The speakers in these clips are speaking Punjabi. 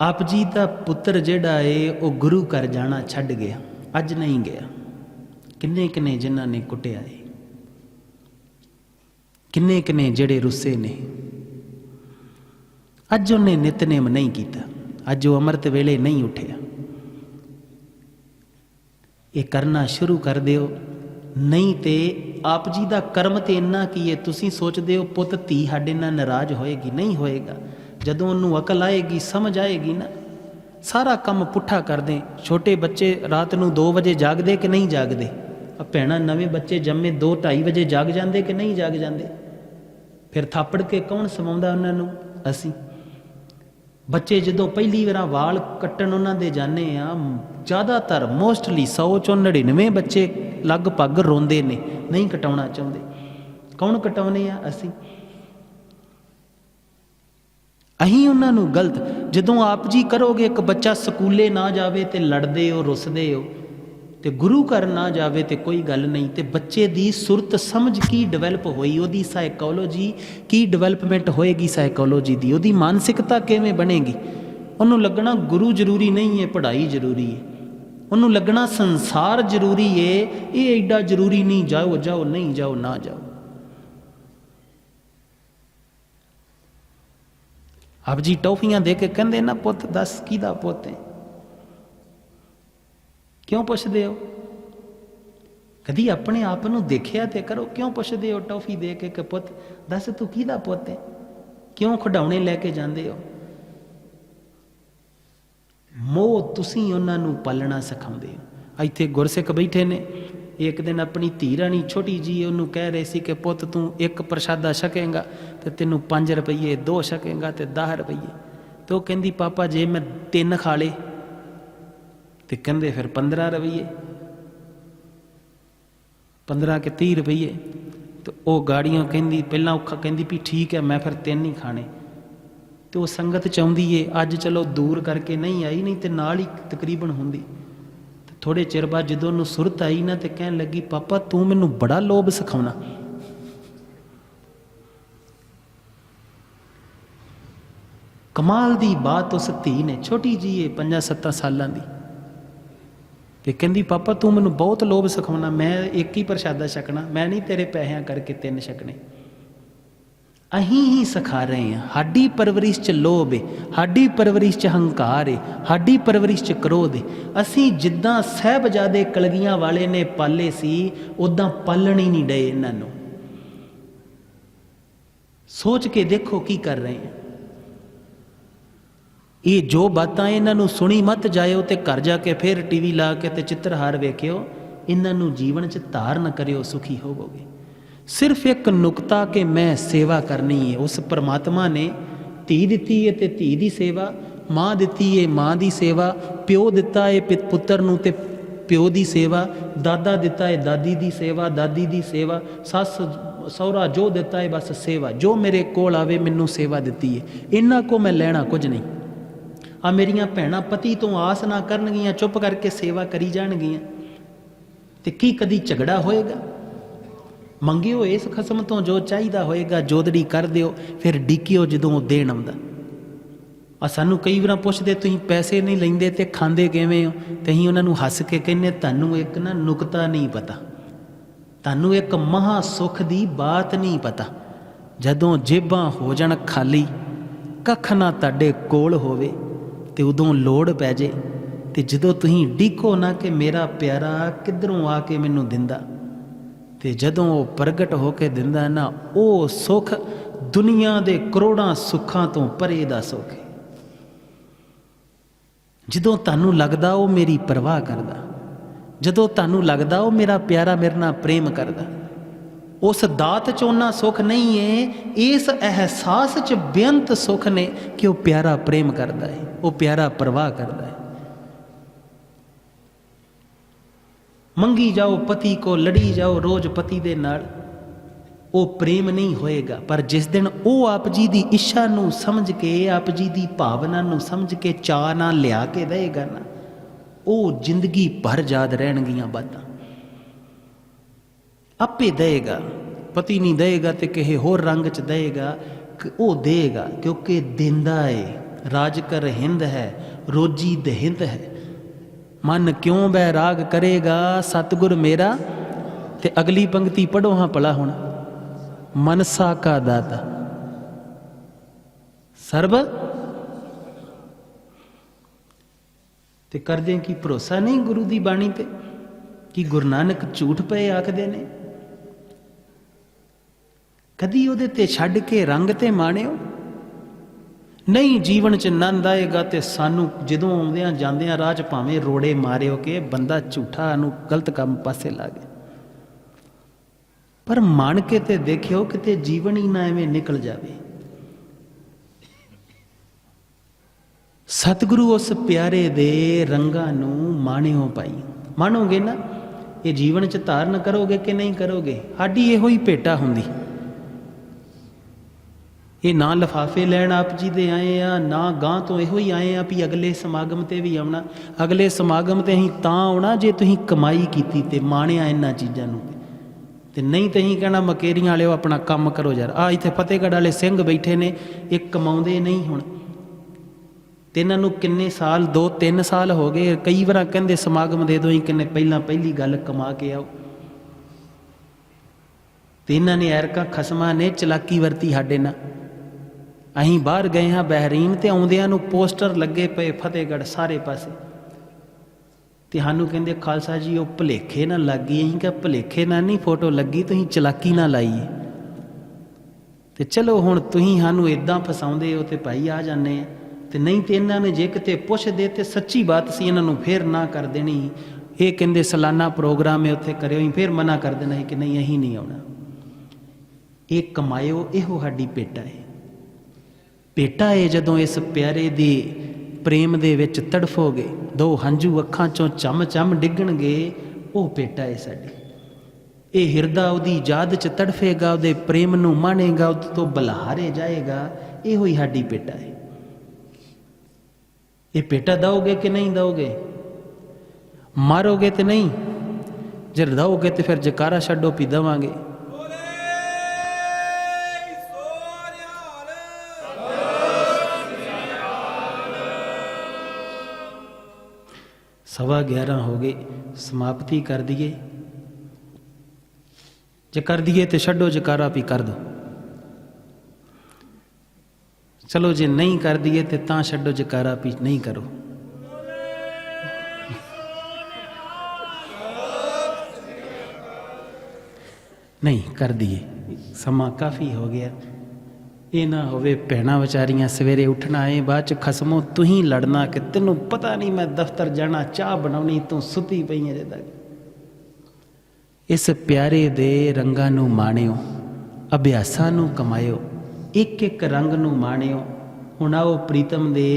ਆਪ ਜੀ ਦਾ ਪੁੱਤਰ ਜਿਹੜਾ ਏ, ਉਹ ਗੁਰੂ ਘਰ ਜਾਣਾ ਛੱਡ ਗਿਆ, ਅੱਜ ਨਹੀਂ ਗਿਆ। ਕਿੰਨੇ ਕਿੰਨੇ ਜਿਨ੍ਹਾਂ ਨੇ ਕੁੱਟਿਆ ਏ। ਕਿੰਨੇ ਕਿੰਨੇ ਜਿਹੜੇ ਰੁੱਸੇ ਨੇ। ਅੱਜ ਉਹਨੇ ਨਿਤਨੇਮ ਨਹੀਂ ਕੀਤਾ, ਅੱਜ ਉਹ ਅੰਮ੍ਰਿਤ ਵੇਲੇ ਨਹੀਂ ਉੱਠਿਆ। ਇਹ ਕਰਨਾ ਸ਼ੁਰੂ ਕਰ ਦਿਓ। ਨਹੀਂ ਤੇ ਆਪ ਜੀ ਦਾ ਕਰਮ ਤੇ ਇੰਨਾ ਕੀ ਹੈ ਤੁਸੀਂ ਸੋਚਦੇ ਹੋ ਪੁੱਤ ਧੀ ਸਾਡੇ ਨਾਲ ਨਾਰਾਜ਼ ਹੋਏਗੀ, ਨਹੀਂ ਹੋਏਗਾ। ਜਦੋਂ ਉਹਨੂੰ ਅਕਲ ਆਏਗੀ, ਸਮਝ ਆਏਗੀ ਨਾ, ਸਾਰਾ ਕੰਮ ਪੁੱਠਾ ਕਰਦੇ ਛੋਟੇ ਬੱਚੇ ਰਾਤ ਨੂੰ 2 ਵਜੇ ਜਾਗਦੇ ਕਿ ਨਹੀਂ ਜਾਗਦੇ? ਆ ਭੈਣਾਂ, ਨਵੇਂ ਬੱਚੇ ਜੰਮੇ 2 2:30 ਵਜੇ ਜਾਗ ਜਾਂਦੇ ਕਿ ਨਹੀਂ ਜਾਗ ਜਾਂਦੇ? ਫਿਰ ਥਾਪੜ ਕੇ ਕੌਣ ਸਮਾਉਂਦਾ ਉਹਨਾਂ ਨੂੰ? ਅਸੀਂ। ਬੱਚੇ ਜਦੋਂ ਪਹਿਲੀ ਵਾਰ ਵਾਲ ਕੱਟਣ ਉਹਨਾਂ ਦੇ ਜਾਣੇ ਆ, ਜ਼ਿਆਦਾਤਰ ਮੋਸਟਲੀ 100 ਚੋਂ 99 ਬੱਚੇ ਲਗਭਗ ਰੋਂਦੇ ਨੇ, ਨਹੀਂ ਕਟਾਉਣਾ ਚਾਹੁੰਦੇ। ਕੌਣ ਕਟਾਉਨੇ ਆ? ਅਸੀਂ। ਅਹੀਂ ਉਹਨਾਂ ਨੂੰ ਗਲਤ, ਜਦੋਂ ਆਪ ਜੀ ਕਰੋਗੇ, ਇੱਕ ਬੱਚਾ ਸਕੂਲੇ ਨਾ ਜਾਵੇ ਤੇ ਲੜਦੇ ਹੋ, ਰੁੱਸਦੇ ਹੋ, ਤੇ ਗੁਰੂ ਘਰ ਨਾ ਜਾਵੇ ਤੇ ਕੋਈ ਗੱਲ ਨਹੀਂ, ਤੇ ਬੱਚੇ ਦੀ ਸੁਰਤ ਸਮਝ ਕੀ ਡਿਵੈਲਪ ਹੋਈ? ਉਹਦੀ ਸਾਈਕੋਲੋਜੀ ਕੀ ਡਿਵੈਲਪਮੈਂਟ ਹੋਏਗੀ ਸਾਈਕੋਲੋਜੀ ਦੀ? ਉਹਦੀ ਮਾਨਸਿਕਤਾ ਕਿਵੇਂ ਬਣੇਗੀ? ਉਹਨੂੰ ਲੱਗਣਾ ਗੁਰੂ ਜ਼ਰੂਰੀ ਨਹੀਂ ਹੈ, ਪੜ੍ਹਾਈ ਜ਼ਰੂਰੀ ਹੈ। ਉਹਨੂੰ ਲੱਗਣਾ ਸੰਸਾਰ ਜ਼ਰੂਰੀ ਏ ਇਹ ਐਡਾ ਜ਼ਰੂਰੀ ਨਹੀਂ, ਜਾਓ ਜਾਓ, ਨਹੀਂ ਜਾਓ, ਨਾ ਜਾਓ। ਆਪ ਜੀ ਟੌਫੀਆਂ ਦੇ ਕੇ ਕਹਿੰਦੇ, ਨਾ ਪੁੱਤ, ਦੱਸ ਕਿਹਦਾ ਪੁੱਤ ਹੈ? ਕਿਉਂ ਪੁੱਛਦੇ ਹੋ? ਕਦੀ ਆਪਣੇ ਆਪ ਨੂੰ ਦੇਖਿਆ ਤੇ ਕਰੋ, ਕਿਉਂ ਪੁੱਛਦੇ ਹੋ ਟੌਫੀ ਦੇ ਕੇ ਕਿ ਪੁੱਤ, ਦੱਸ ਤੂੰ ਕਿਹਦਾ ਪੁੱਤ ਹੈ? ਕਿਉਂ ਖਡਾਉਣੇ ਲੈ ਕੇ ਜਾਂਦੇ ਹੋ? ਮੋਹ ਤੁਸੀਂ ਉਹਨਾਂ ਨੂੰ ਪਾਲਣਾ ਸਿਖਾਉਂਦੇ ਹੋ। ਇੱਥੇ ਗੁਰਸਿੱਖ ਬੈਠੇ ਨੇ। ਇੱਕ ਦਿਨ ਆਪਣੀ ਧੀ ਰਾਣੀ ਛੋਟੀ ਜੀ ਉਹਨੂੰ ਕਹਿ ਰਹੇ ਸੀ ਕਿ ਪੁੱਤ ਤੂੰ ਇੱਕ ਪ੍ਰਸ਼ਾਦਾ ਛਕੇਗਾ ਤੇ ਤੈਨੂੰ 5 ਰੁਪਏ ਦੋ ਛਕੇਗਾ ਤੇ 10 ਰੁਪਏ ਤੇ ਉਹ ਕਹਿੰਦੀ, ਪਾਪਾ, ਜੇ ਮੈਂ ਤਿੰਨ ਖਾ ਲੇ ਤੇ ਕਹਿੰਦੇ ਫਿਰ 15 ਰੁਪਏ 15 ਕਿ 30 ਰੁਪਏ ਤੇ ਉਹ ਗਾੜੀਆਂ ਕਹਿੰਦੀ, ਪਹਿਲਾਂ ਔਖਾ ਕਹਿੰਦੀ ਵੀ ਠੀਕ ਹੈ, ਮੈਂ ਫਿਰ ਤਿੰਨ ਹੀ ਖਾਣੇ। ਤੇ ਉਹ ਸੰਗਤ ਚਾਹੁੰਦੀ ਏ, ਅੱਜ ਚਲੋ ਦੂਰ ਕਰਕੇ ਨਹੀਂ ਆਈ, ਨਹੀਂ ਤੇ ਨਾਲ ਹੀ ਤਕਰੀਬਨ ਹੁੰਦੀ। ਥੋੜੇ ਚਿਰ ਬਾਅਦ ਜਦੋਂ ਉਹਨੂੰ ਸੁਰਤ ਆਈ ਨਾ ਤੇ ਕਹਿਣ ਲੱਗੀ, ਪਾਪਾ, ਤੂੰ ਮੈਨੂੰ ਬੜਾ ਲੋਭ ਸਿਖਾਉਣਾ। ਕਮਾਲ ਦੀ ਬਾਤ ਉਸ ਧੀ ਨੇ, ਛੋਟੀ ਜੀ ਏ 5-7 ਸਾਲਾਂ ਦੀ। ਤੇ ਕਹਿੰਦੀ, ਪਾਪਾ, ਤੂੰ ਮੈਨੂੰ ਬਹੁਤ ਲੋਭ ਸਿਖਾਉਣਾ, ਮੈਂ ਇੱਕ ਹੀ ਪ੍ਰਸ਼ਾਦਾ ਛਕਣਾ, ਮੈਂ ਨਹੀਂ ਤੇਰੇ ਪੈਸਿਆਂ ਕਰਕੇ ਤਿੰਨ ਛਕਣੇ। ਅਹੀਂ ਹੀ ਸਿਖਾ ਰਹੇ ਹਾਂ। ਸਾਡੀ ਪਰਵਰਿਸ਼ ਚ ਲੋਭ ਹੈ ਸਾਡੀ ਪਰਵਰਿਸ਼ ਚ ਹੰਕਾਰ ਹੈ ਸਾਡੀ ਪਰਵਰਿਸ਼ ਚ ਕ੍ਰੋਧ ਹੈ ਅਸੀਂ ਜਿੱਦਾਂ ਸਹਿਬਜ਼ਾਦੇ ਕਲਗੀਆਂ ਵਾਲੇ ਨੇ ਪਾਲੇ ਸੀ ਉਦਾਂ ਪਾਲਣ ਹੀ ਨਹੀਂ ਡਏ ਇਹਨਾਂ ਨੂੰ। ਸੋਚ ਕੇ ਦੇਖੋ ਕੀ ਕਰ ਰਹੇ ਹਾਂ। ਇਹ ਜੋ ਬਾਤਾਂ ਇਹਨਾਂ ਨੂੰ ਸੁਣੀ ਮਤ ਜਾਇਓ ਤੇ ਘਰ ਜਾ ਕੇ ਫਿਰ ਟੀਵੀ ਲਾ ਕੇ ਤੇ ਚਿੱਤਰਹਾਰ ਵੇਖਿਓ, ਇਹਨਾਂ ਨੂੰ ਜੀਵਨ 'ਚ ਧਾਰਨ ਕਰਿਓ, ਸੁਖੀ ਹੋਵੋਗੇ। ਸਿਰਫ ਇੱਕ ਨੁਕਤਾ ਕਿ ਮੈਂ ਸੇਵਾ ਕਰਨੀ ਹੈ ਉਸ ਪਰਮਾਤਮਾ ਨੇ ਧੀ ਦਿੱਤੀ ਹੈ ਤੇ ਧੀ ਦੀ ਸੇਵਾ, ਮਾਂ ਦਿੱਤੀ ਹੈ ਮਾਂ ਦੀ ਸੇਵਾ, ਪਿਓ ਦਿੱਤਾ ਹੈ ਪਿ- ਪੁੱਤਰ ਨੂੰ ਤੇ ਪਿਓ ਦੀ ਸੇਵਾ, ਦਾਦਾ ਦਿੱਤਾ ਹੈ ਦਾਦੀ ਦੀ ਸੇਵਾ, ਦਾਦੀ ਦੀ ਸੇਵਾ, ਸੱਸ, ਸਹੁਰਾ ਜੋ ਦਿੱਤਾ ਹੈ ਬਸ ਸੇਵਾ। ਜੋ ਮੇਰੇ ਕੋਲ ਆਵੇ ਮੈਨੂੰ ਸੇਵਾ ਦਿੱਤੀ ਹੈ ਇਹਨਾਂ ਕੋ ਮੈਂ ਲੈਣਾ ਕੁਝ ਨਹੀਂ। ਆ ਮੇਰੀਆਂ ਭੈਣਾਂ ਪਤੀ ਤੋਂ ਆਸ ਨਾ ਕਰਨਗੀਆਂ, ਚੁੱਪ ਕਰਕੇ ਸੇਵਾ ਕਰੀ ਜਾਣਗੀਆਂ। ਤੇ ਕੀ ਕਦੀ ਝਗੜਾ ਹੋਏਗਾ? ਮੰਗਿਓ ਇਸ ਖਸਮ ਤੋਂ ਜੋ ਚਾਹੀਦਾ ਹੋਏਗਾ ਜੋਦੜੀ ਕਰ ਦਿਓ, ਫਿਰ ਡਿੱਕਿਓ ਜਦੋਂ ਦੇਣ ਆਉਂਦਾ। ਆ ਸਾਨੂੰ ਕਈ ਵਾਰ ਪੁੱਛਦੇ, ਤੁਸੀਂ ਪੈਸੇ ਨਹੀਂ ਲੈਂਦੇ ਤੇ ਖਾਂਦੇ ਕਿਵੇਂ ਹੋ? ਤੇ ਅਸੀਂ ਉਹਨਾਂ ਨੂੰ ਹੱਸ ਕੇ ਕਹਿੰਨੇ ਤੁਹਾਨੂੰ ਇੱਕ ਨਾ ਨੁਕਤਾ ਨਹੀਂ ਪਤਾ। ਤੁਹਾਨੂੰ ਇੱਕ ਮਹਾ ਸੁਖ ਦੀ ਬਾਤ ਨਹੀਂ ਪਤਾ। ਜਦੋਂ ਜੇਬਾਂ ਹੋ ਜਾਣ ਖਾਲੀ, ਕੱਖ ਨਾ ਤੁਹਾਡੇ ਕੋਲ ਹੋਵੇ ਤੇ ਉਦੋਂ ਲੋੜ ਪੈ ਜੇ। ਤੇ ਜਦੋਂ ਤੁਸੀਂ ਡੀਕੋ ਨਾ ਕਿ ਮੇਰਾ ਪਿਆਰਾ ਕਿੱਧਰੋਂ ਆ ਕੇ ਮੈਨੂੰ ਦਿੰਦਾ? ਤੇ ਜਦੋਂ ਉਹ ਪ੍ਰਗਟ ਹੋ ਕੇ ਦਿੰਦਾ ਹੈ ਨਾ, ਉਹ ਸੁਖ ਦੁਨੀਆ ਦੇ ਕਰੋੜਾਂ ਸੁੱਖਾਂ ਤੋਂ ਪਰੇ ਦਾ ਸੁਖ ਹੈ। ਜਦੋਂ ਤੁਹਾਨੂੰ ਲੱਗਦਾ ਉਹ ਮੇਰੀ ਪਰਵਾਹ ਕਰਦਾ, ਜਦੋਂ ਤੁਹਾਨੂੰ ਲੱਗਦਾ ਉਹ ਮੇਰਾ ਪਿਆਰਾ ਮੇਰੇ ਨਾਲ ਪ੍ਰੇਮ ਕਰਦਾ, ਉਸ ਦਾਤ ਚ ਉਹਨਾਂ ਸੁਖ ਨਹੀਂ ਏ, ਇਸ ਅਹਿਸਾਸ ਚ ਬੇਅੰਤ ਸੁਖ ਨੇ ਕਿ ਉਹ ਪਿਆਰਾ ਪ੍ਰੇਮ ਕਰਦਾ ਹੈ, ਉਹ ਪਿਆਰਾ ਪਰਵਾਹ ਕਰਦਾ ਹੈ। ਮੰਗੀ ਜਾਓ, ਪਤੀ ਕੋ ਲੜੀ ਜਾਓ ਰੋਜ਼ ਪਤੀ ਦੇ ਨਾਲ। ਉਹ ਪ੍ਰੇਮ ਨਹੀਂ ਹੋਏਗਾ, ਪਰ ਜਿਸ ਦਿਨ ਉਹ ਆਪ ਜੀ ਦੀ ਇੱਛਾ ਨੂੰ ਸਮਝ ਕੇ, ਆਪ ਜੀ ਦੀ ਭਾਵਨਾ ਨੂੰ ਸਮਝ ਕੇ ਚਾਹ ਨਾਲ ਲਿਆ ਕੇ ਦੇਗਾ ਨਾ, ਉਹ ਜ਼ਿੰਦਗੀ ਭਰ ਯਾਦ ਰਹਿਣਗੀਆਂ ਬਾਤਾਂ। ਆਪੇ ਦੇਗਾ ਪਤੀ ਨਹੀਂ ਦੇਗਾ ਤੇ ਕਿਸੇ ਹੋਰ ਰੰਗ ਚ ਦੇਗਾ ਕਿ ਉਹ ਦੇਗਾ ਕਿਉਂਕਿ ਦਿੰਦਾ ਏ, ਰਾਜ ਕਰ ਹਿੰਦ ਹੈ, ਰੋਜੀ ਦਹਿੰਦ ਹੈ। ਮਨ ਕਿਉਂ ਬੈਰਾਗ ਕਰੇਗਾ ਸਤਗੁਰ ਮੇਰਾ? ਤੇ ਅਗਲੀ ਪੰਕਤੀ ਪੜੋ ਹਾਂ ਭਲਾ ਹੁਣ। ਮਨਸਾ ਕਾ ਦਾਤਾ। ਸਰਬ? ਤੇ ਕਰਦੇ ਕੀ ਭਰੋਸਾ ਨਹੀਂ ਗੁਰੂ ਦੀ ਬਾਣੀ ਤੇ? ਕਿ ਗੁਰੂ ਨਾਨਕ ਝੂਠ ਪਏ ਆਖਦੇ ਨੇ? ਕਦੀ ਉਹਦੇ ਤੇ ਛੱਡ ਕੇ ਰੰਗ ਤੇ ਮਾਣਿਓ? ਨਹੀਂ, ਜੀਵਨ ਚ ਨੰਦ ਆਏਗਾ ਤੇ ਸਾਨੂੰ ਜਦੋਂ ਆਉਂਦਿਆਂ ਜਾਂਦਿਆਂ ਰਾਹ ਚ ਭਾਵੇਂ ਰੋੜੇ ਮਾਰਿਓ ਕਿ ਬੰਦਾ ਝੂਠਾ ਨੂੰ ਗਲਤ ਕੰਮ ਪਾਸੇ ਲਾ ਗਿਆ। ਪਰ ਮੰਨ ਕੇ ਤੇ ਦੇਖਿਓ ਕਿਤੇ ਜੀਵਨ ਹੀ ਨਾ ਐਵੇਂ ਨਿਕਲ ਜਾਵੇ। ਸਤਿਗੁਰੂ ਉਸ ਪਿਆਰੇ ਦੇ ਰੰਗਾਂ ਨੂੰ ਮਾਣਿਓ ਪਾਈ ਮਾਣੋਗੇ ਨਾ? ਇਹ ਜੀਵਨ ਚ ਧਾਰਨ ਕਰੋਗੇ ਕਿ ਨਹੀਂ ਕਰੋਗੇ? ਸਾਡੀ ਇਹੋ ਹੀ ਭੇਟਾ ਹੁੰਦੀ। ਇਹ ਨਾ ਲਫਾਫੇ ਲੈਣ ਆਪ ਜੀ ਦੇ ਆਏ ਆ, ਨਾ ਗਾਂ ਤੋਂ ਇਹੋ ਹੀ ਆਏ ਆ ਵੀ ਅਗਲੇ ਸਮਾਗਮ ਤੇ ਵੀ ਆਉਣਾ। ਅਗਲੇ ਸਮਾਗਮ ਤੇ ਅਸੀਂ ਤਾਂ ਆਉਣਾ ਜੇ ਤੁਸੀਂ ਕਮਾਈ ਕੀਤੀ ਤੇ ਮਾਣਿਆ ਇਹਨਾਂ ਚੀਜ਼ਾਂ ਨੂੰ ਤੇ ਨਹੀਂ ਤੇ ਅਸੀਂ ਕਹਿਣਾ ਮਕੇਰੀਆਂ ਵਾਲਿਓ ਆਪਣਾ ਕੰਮ ਕਰੋ ਯਾਰ। ਆ ਇੱਥੇ ਫਤਿਹਗੜ੍ਹ ਵਾਲੇ ਸਿੰਘ ਬੈਠੇ ਨੇ, ਇਹ ਕਮਾਉਂਦੇ ਨਹੀਂ ਹੁਣ। ਤੇ ਇਹਨਾਂ ਨੂੰ ਕਿੰਨੇ ਸਾਲ 2-3 ਸਾਲ ਹੋ ਗਏ, ਕਈ ਵਾਰਾਂ ਕਹਿੰਦੇ ਸਮਾਗਮ ਦੇ ਦੋ ਹੀ ਕਿੰਨੇ ਪਹਿਲਾਂ ਪਹਿਲੀ ਗੱਲ ਕਮਾ ਕੇ ਆਓ। ਤੇ ਇਹਨਾਂ ਨੇ ਐਰਕਾ ਖਸਮਾਂ ਨੇ ਚਲਾਕੀ ਵਰਤੀ ਸਾਡੇ ਨਾਲ। ਅਸੀਂ ਬਾਹਰ ਗਏ ਹਾਂ ਬਹਿਰੀਨ ਤੇ ਆਉਂਦਿਆਂ ਨੂੰ ਪੋਸਟਰ ਲੱਗੇ ਪਏ ਫਤਿਹਗੜ੍ਹ ਸਾਰੇ ਪਾਸੇ। ਤੇ ਸਾਨੂੰ ਕਹਿੰਦੇ, ਖਾਲਸਾ ਜੀ, ਉਹ ਭਲੇਖੇ ਨਾਲ ਲੱਗੀ ਅਸੀਂ ਕਿਹਾ, ਭਲੇਖੇ ਨਾਲ ਨਹੀਂ, ਫੋਟੋ ਲੱਗੀ, ਤੁਸੀਂ ਚਲਾਕੀ ਨਾਲ ਲਾਈ ਹੈ ਤੇ ਚਲੋ ਹੁਣ ਤੁਸੀਂ ਸਾਨੂੰ ਇਦਾਂ ਫਸਾਉਂਦੇ ਹੋ ਤੇ ਭਾਈ ਆ ਜਾਂਦੇ ਆ। ਤੇ ਨਹੀਂ ਤੇ ਇਹਨਾਂ ਨੇ ਜੇ ਕਿਤੇ ਪੁੱਛਦੇ ਤੇ ਸੱਚੀ ਬਾਤ ਸੀ, ਇਹਨਾਂ ਨੂੰ ਫੇਰ ਨਾ ਕਰ ਦੇਣੀ। ਇਹ ਕਹਿੰਦੇ, ਸਾਲਾਨਾ ਪ੍ਰੋਗਰਾਮ ਹੈ, ਉੱਥੇ ਕਰਿਓ। ਹੀ ਫੇਰ ਮਨਾ ਕਰ ਦੇਣਾ ਸੀ ਕਿ ਨਹੀਂ, ਅਸੀਂ ਨਹੀਂ ਆਉਣਾ। ਇਹ ਕਮਾਇਓ, ਇਹੋ ਸਾਡੀ ਪੇਟਾ ਹੈ। ਪੇਟਾ ਏ ਜਦੋਂ ਇਸ ਪਿਆਰੇ ਦੀ ਪ੍ਰੇਮ ਦੇ ਵਿੱਚ ਤੜਫੋਗੇ, ਦੋ ਹੰਝੂ ਅੱਖਾਂ ਚੋਂ ਚਮ ਚਮ ਡਿੱਗਣਗੇ, ਉਹ ਪੇਟਾ ਏ ਸਾਡੀ। ਇਹ ਹਿਰਦਾ ਉਹਦੀ ਯਾਦ ਚ ਤੜਫੇਗਾ, ਉਹਦੇ ਪ੍ਰੇਮ ਨੂੰ ਮਾਣੇਗਾ ਉਹ ਤੋਂ ਬਲਹਾਰੇ ਜਾਏਗਾ, ਇਹੋ ਹੀ ਸਾਡੀ ਪੇਟਾ ਏ। ਇਹ ਪੇਟਾ ਦਓਗੇ ਕਿ ਨਹੀਂ ਦਓਗੇ? ਮਾਰੋਗੇ ਤੇ ਨਹੀਂ, ਜੇ ਦਓਗੇ ਤੇ ਫਿਰ ਜਕਾਰਾ ਛੱਡੋ, ਪੀ ਦਵਾਂਗੇ। ਸਵਾ 11 ਹੋ ਗਏ, ਸਮਾਪਤੀ ਕਰ ਦਈਏ। ਜੇ ਕਰ ਦਈਏ ਤੇ ਛੱਡੋ ਜਕਾਰਾ ਵੀ ਕਰ ਦੋ। ਚਲੋ ਜੇ ਨਹੀਂ ਕਰ ਦਈਏ ਤੇ ਤਾਂ ਛੱਡੋ ਜਕਾਰਾ ਵੀ ਨਹੀਂ ਕਰੋ। ਨਹੀਂ, ਕਰ ਦਈਏ। ਸਮਾਂ ਕਾਫੀ ਹੋ ਗਿਆ। ਇਹ ਨਾ ਹੋਵੇ ਭੈਣਾਂ ਵਿਚਾਰੀਆਂ ਸਵੇਰੇ ਉੱਠਣਾ ਏ ਬਾਅਦ ਚ ਖਸਮੋ ਤੂੰ ਹੀ ਲੜਨਾ ਕਿ ਤੈਨੂੰ ਪਤਾ ਨਹੀਂ ਮੈਂ ਦਫ਼ਤਰ ਜਾਣਾ, ਚਾਹ ਬਣਾਉਣੀ, ਤੂੰ ਸੁੱਤੀ ਪਈ ਅਜੇ ਤੱਕ ਇਸ ਪਿਆਰੇ ਦੇ ਰੰਗਾਂ ਨੂੰ ਮਾਣਿਓ, ਅਭਿਆਸਾਂ ਨੂੰ ਕਮਾਇਓ ਇੱਕ ਇੱਕ ਰੰਗ ਨੂੰ ਮਾਣਿਓ। ਹੁਣ ਆਓ ਪ੍ਰੀਤਮ ਦੇ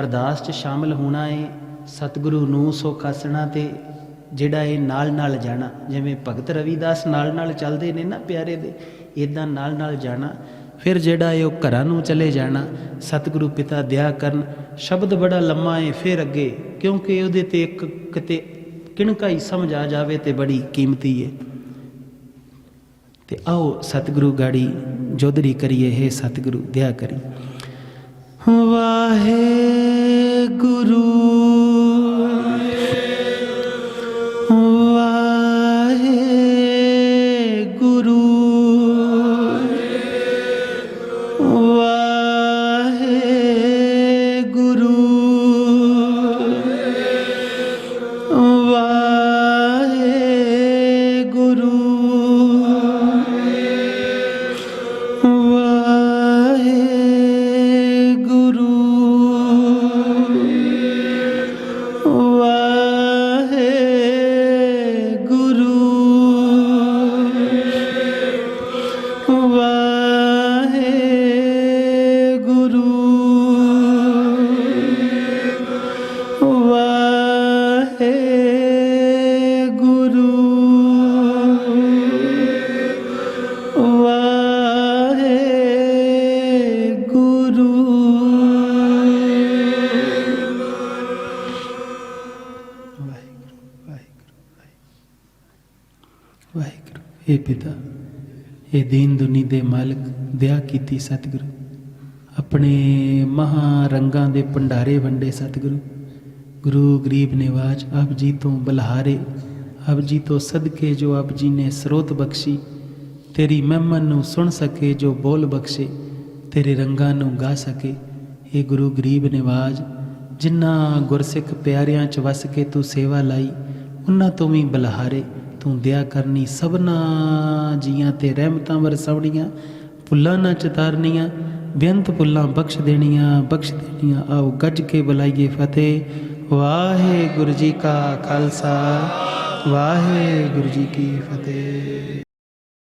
ਅਰਦਾਸ 'ਚ ਸ਼ਾਮਲ ਹੋਣਾ ਏ, ਸਤਿਗੁਰੂ ਨੂੰ ਸੁਖ ਆਸਣਾ ਤੇ ਜਿਹੜਾ ਇਹ ਨਾਲ ਨਾਲ ਜਾਣਾ, ਜਿਵੇਂ ਭਗਤ ਰਵਿਦਾਸ ਨਾਲ ਨਾਲ ਚੱਲਦੇ ਨੇ ਨਾ ਪਿਆਰੇ ਦੇ ਇਦਾਂ ਨਾਲ ਨਾਲ ਜਾਣਾ। ਫਿਰ ਜਿਹੜਾ ਇਹ ਉਹ ਘਰਾਂ ਨੂੰ ਚਲੇ ਜਾਣਾ, ਸਤਿਗੁਰੂ ਪਿਤਾ ਦਿਆ ਕਰਨ, ਸ਼ਬਦ ਬੜਾ ਲੰਮਾ ਏ, ਫਿਰ ਅੱਗੇ, ਕਿਉਂਕਿ ਉਹਦੇ ਤੇ ਇੱਕ ਕਿਤੇ ਕਿਣਕਾ ਹੀ ਸਮਝ ਆ ਜਾਵੇ ਤੇ ਬੜੀ ਕੀਮਤੀ ਹੈ ਤੇ ਆਓ ਸਤਿਗੁਰੂ ਗਾੜੀ ਜੋਧਰੀ ਕਰੀਏ, ਹੈ ਸਤਿਗੁਰੂ, ਦਿਆ ਕਰੀ। ਵਾਹੇ ਵਾਹਿਗੁਰੂ ਪਿਤਾ ਇਹ ਦੀਨ ਦੁਨੀ ਦੇ ਮਾਲਕ ਦਇਆ ਕੀਤੀ ਸਤਿਗੁਰੂ ਆਪਣੇ ਮਹਾ ਰੰਗਾਂ ਦੇ ਭੰਡਾਰੇ ਵੰਡੇ ਸਤਿਗੁਰੂ ਗੁਰੂ ਗਰੀਬ ਨਿਵਾਜ ਆਪ ਜੀ ਤੋਂ ਬਲਹਾਰੇ ਆਪ ਜੀ ਤੋਂ ਸਦਕੇ ਜੋ ਆਪ ਜੀ ਨੇ ਸਰੋਤ ਬਖਸ਼ੀ ਤੇਰੀ ਮਹਿਮਨ ਨੂੰ ਸੁਣ ਸਕੇ ਜੋ ਬੋਲ ਬਖਸ਼ੇ ਤੇਰੇ ਰੰਗਾਂ ਨੂੰ ਗਾ ਸਕੇ ਇਹ ਗੁਰੂ ਗਰੀਬ ਨਿਵਾਜ ਜਿਨ੍ਹਾਂ ਗੁਰਸਿੱਖ ਪਿਆਰਿਆਂ ਚ ਵਸ ਕੇ ਤੂੰ ਸੇਵਾ ਲਾਈ ਉਹਨਾਂ ਤੋਂ ਵੀ ਬਲਹਾਰੇ ਤੂੰ ਦਇਆ ਕਰਨੀ ਸਭਨਾ ਜੀਆਂ ਤੇ ਰਹਿਮਤਾਂ ਵਰਸਵਣੀਆਂ ਭੁੱਲਾਂ ਨਾ ਚਤਾਰਨੀਆਂ ਬੇਅੰਤ ਭੁੱਲਾਂ ਬਖਸ਼ ਦੇਣੀਆਂ ਬਖਸ਼ ਦੇਣੀਆਂ, ਆਓ ਗੱਜ ਕੇ ਬੁਲਾਈਏ ਫਤਿਹ। ਵਾਹਿਗੁਰੂ ਜੀ ਕਾ ਖਾਲਸਾ, ਵਾਹਿਗੁਰੂ ਜੀ ਕੀ ਫਤਿਹ।